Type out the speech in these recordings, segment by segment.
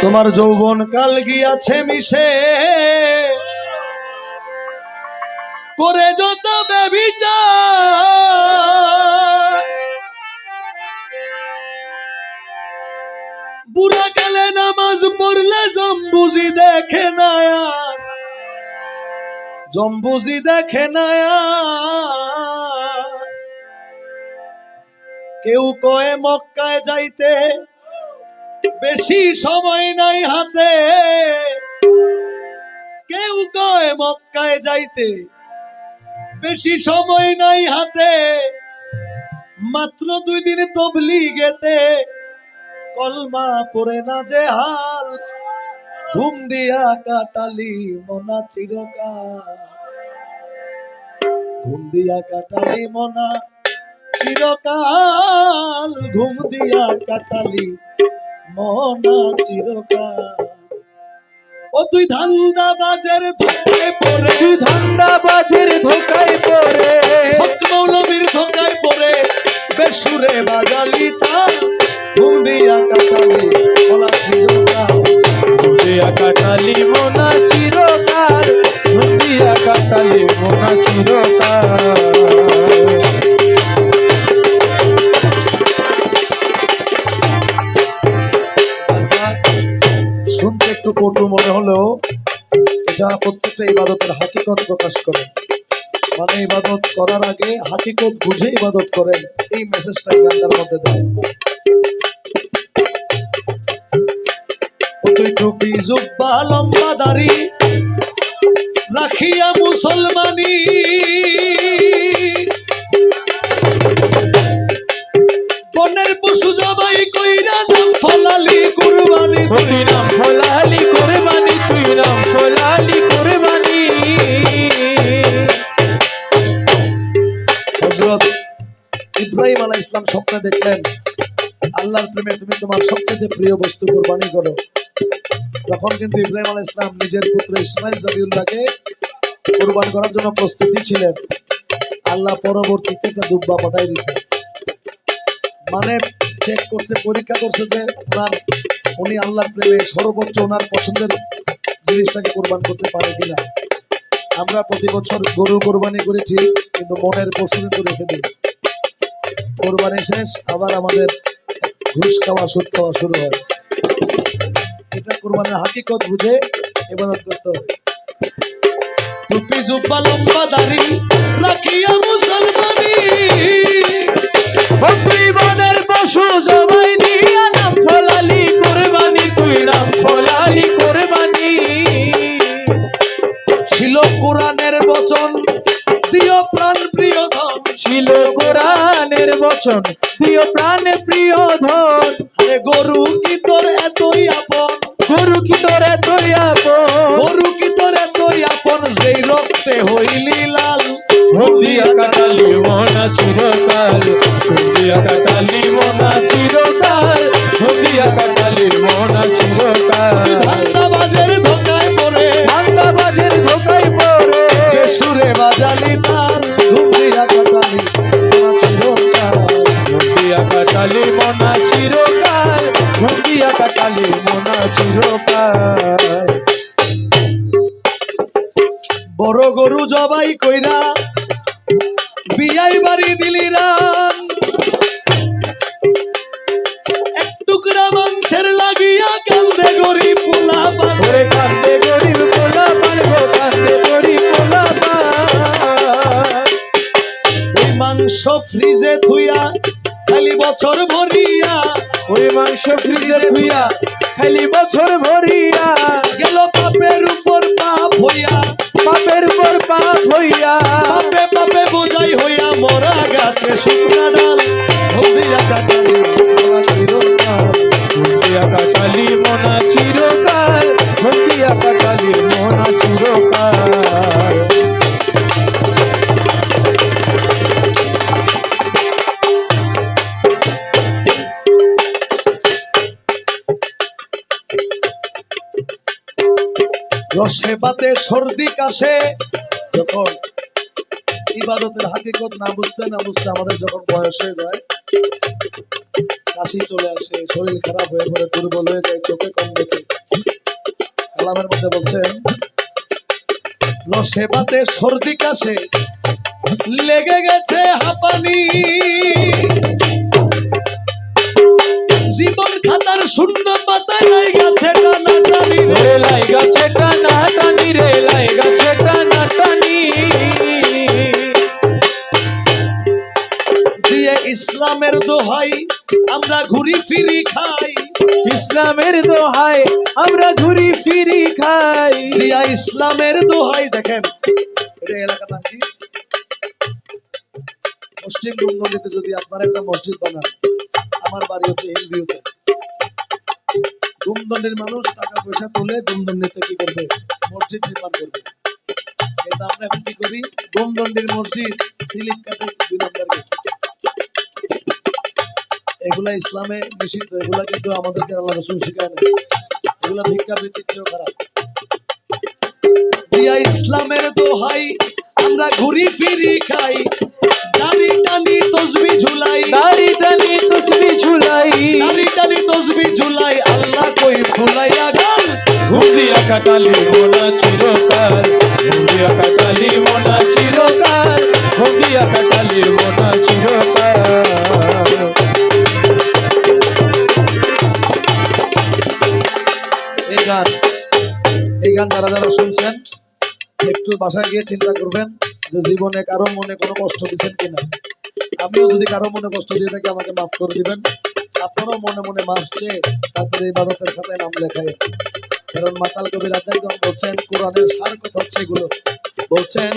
তোমার যৌবন কাল গিয়াছে মিশে। করে যত বুড়া গেলে নামাজ পড়লে জম্বুজি দেখে না জম্বুজি দেখে না কেউ কয়ে মক্কায় যাইতে বেশি সময় নাই হাতে। কেউ কয় মক্কায় যাইতে। বেশি সময় নাই হাতে। মাত্র দুই দিন তবলি গেতে কলমা পড়ে না যে হাল। ঘুম দিয়া কাটালি মনা চিরকাল। ঘুম দিয়া কাটালি মনা চিরকাল। ঘুম দিয়া কাটালি মনা চিরকাল। ও তুই ধান্দা বাজার ধোকায় পড়ে। তুই ধান্দা বাজার ধোকায় পড়ে। হক মৌলবীর ধোকায় পড়ে। বেসুরে বাজালি তাল ঘুম দিয়া কাটালি মনা চিরকাল। দিয়া কাটালি মোনা চিরকাল। প্রত্যেকটা ইবাদতের হাকিকত প্রকাশ করেন। মানে ইবাদত করার আগে হাকিকত বুঝে ইবাদত করেন, এই মেসেজটা গানটার মধ্যে দেয়। টুপি জুব্বা, লম্বা দাড়ি রাখিয়া মুসলমানি হজরত ইব্রাহিম আলাহ ইসলাম স্বপ্নে দেখলেন, আল্লাহর প্রেমে তুমি তোমার সবচেয়ে প্রিয় বস্তু কোরবানি করো। তখন কিন্তু ইব্রাহিম আলাহ ইসলাম নিজের পুত্র ইসমাইল জবিউল্লাহকে কোরবান করার জন্য প্রস্তুতি ছিলেন। আল্লাহ পরবর্তীতে একটা দুব্বা পাঠাই দিছে মানে চেক করছে, পরীক্ষা করছে যে ওনার, উনি আল্লাহর প্রেমে সর্বোচ্চ ওনার পছন্দের জিনিসটাকে কোরবান করতে পারে কিনা। আমরা প্রতি বছর গরু কোরবানি করেছি, কিন্তু মনের পশু কিন্তু রেখে দিই। কোরবানি শেষ, আবার আমাদের ঘুষ খাওয়া, সুদ খাওয়া শুরু হয়। এটা কোরবানির হাকিকত বুঝে এবার করতে হবে। টুপি, জুব্বা, লম্বা দাড়ি রাখিয়া মুসলমানি বচন প্রিয় প্রাণে প্রিয় ধন আরে গরু কি তোর এতই আপন? গরু কি তোর এতই আপন? গরু কি তোর এতই আপন? যেই রক্তে হইলি লাল দিয়া কাটালি মনা চিরকাল দিয়া কাটালি চিরকাল। বড় গরু জবাই কইরা বিয়াই বাড়ি দিলি রান এক টুকরা মাংসের লাগিয়া কান্দে গরিব পোলা পান কান্দে গরিব পোলা পান গো কান্দে গরিব পোলা পান ওই মাংস ফ্রিজে থুইয়া খালি বছর ওই মাংস ফ্রিজে ধুইয়া খালি বছর ভরিয়া। গেল পাপের উপর পাপ হইয়া। পাপের উপর পাপ হইয়া। পাপে পাপে বোঝাই হইয়া মরা গাছে শুকনা ডাল। রসে পাতে সর্দি কাশে। যখন ইবাদতের হাকিকত না বুঝতে না বুঝতে আমাদের যখন বয়স হয়ে যায়, কাশি চলে আসে, শরীর খারাপ হয়ে পড়ে, দুর্বল হয়ে যায়, চোখে কম দেখে। কালামের মধ্যে বলছেন সেবাতে সর্দি কাশে, লেগে গেছে হাঁপানি। জীবন খাতার শূন্য পাতায় গেছে টানা টানি দোহাই আমরা ঘুরি ফিরি খাই। ইসলামের দোহাই আমরা ঘুরি ফিরি খাই। দিয়া ইসলামের দোহাই দেখেন। এটা কি? পশ্চিম বঙ্গলিতে যদি আপনার একটা মসজিদ বানান আমার বাড়ি হচ্ছে হিলভিউতে গুমদন্ডির মানুষ টাকা পয়সা তুলে গুমদন্ডিতে কি করবে? মসজিদ নির্মাণ করবে। কিন্তু আমরা এখন কি করি? গুমদন্ডির মসজিদ সিলিপ কাটে দুই নম্বর। এগুলা ইসলামে নিষিদ্ধ এগুলা কিন্তু আমাদেরকে আল্লাহ রসুল শিখায় না এগুলা ভিক্ষাবৃত্তির চেয়েও খারাপ। দিয়া ইসলামের দোহাই আমরা ঘুরি ফিরি খাই। দাড়ি টানি তসবি ঝুলাই। দাড়ি টানি তসবি ঝুলাই। দাড়ি টানি তসবি ঝুলাই আল্লাহ কই ফুলাইয়া ঘুরিয়া কাটালি চিরকাল ঘুরিয়া শুনছেন, একটু বাসায় গিয়ে চিন্তা করবেন যে জীবনে কারও মনে কোনো কষ্ট দিচ্ছেন কিনা। আমিও যদি কারও মনে কষ্ট দিয়ে থাকি, আমাকে মাফ করে দিবেন। আপনারাও মনে মনে চেয়ে তারপরে এই বাদতের খাতায় নাম লেখায়। কারণ মাতাল কবি রাজাইগঞ্জ বলছেন, কোরআনের সার কথা হচ্ছে এগুলো। বলছেন,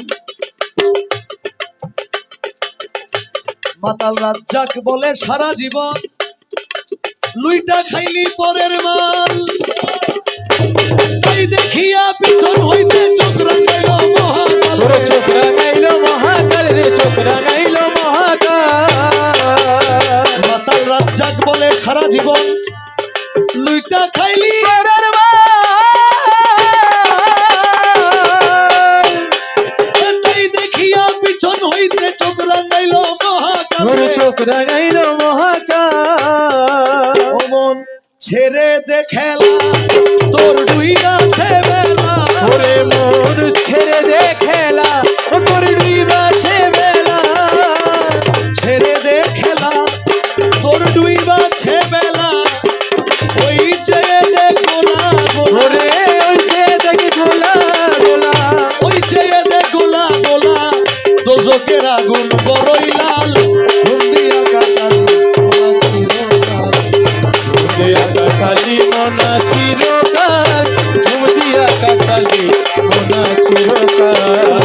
মাতাল রাজ্জাক বলে, সারা জীবন লুইটা খাইলি পরের মাল। দেখিয়া পিছন হইতে চোখ রাখাইল মহাকাল। ওরে চোখরা নাইলো মহাকাল রে চোখরা নাইলো মহাকাল। মাতাল রাজ্জাক বলে সারা জীবন লুইটা খাইলি দেখিয়া পিছন হইতে মহাকাল চোখরা নাইলো মহাকাল ছেড়ে দে খেলা তোর দুই গাছে বেলা। ওরে মোর ছেড়ে দে খেলা। চিরকাল ঘুম দিয়া কাটালি মনা চিরকাল দাবাজের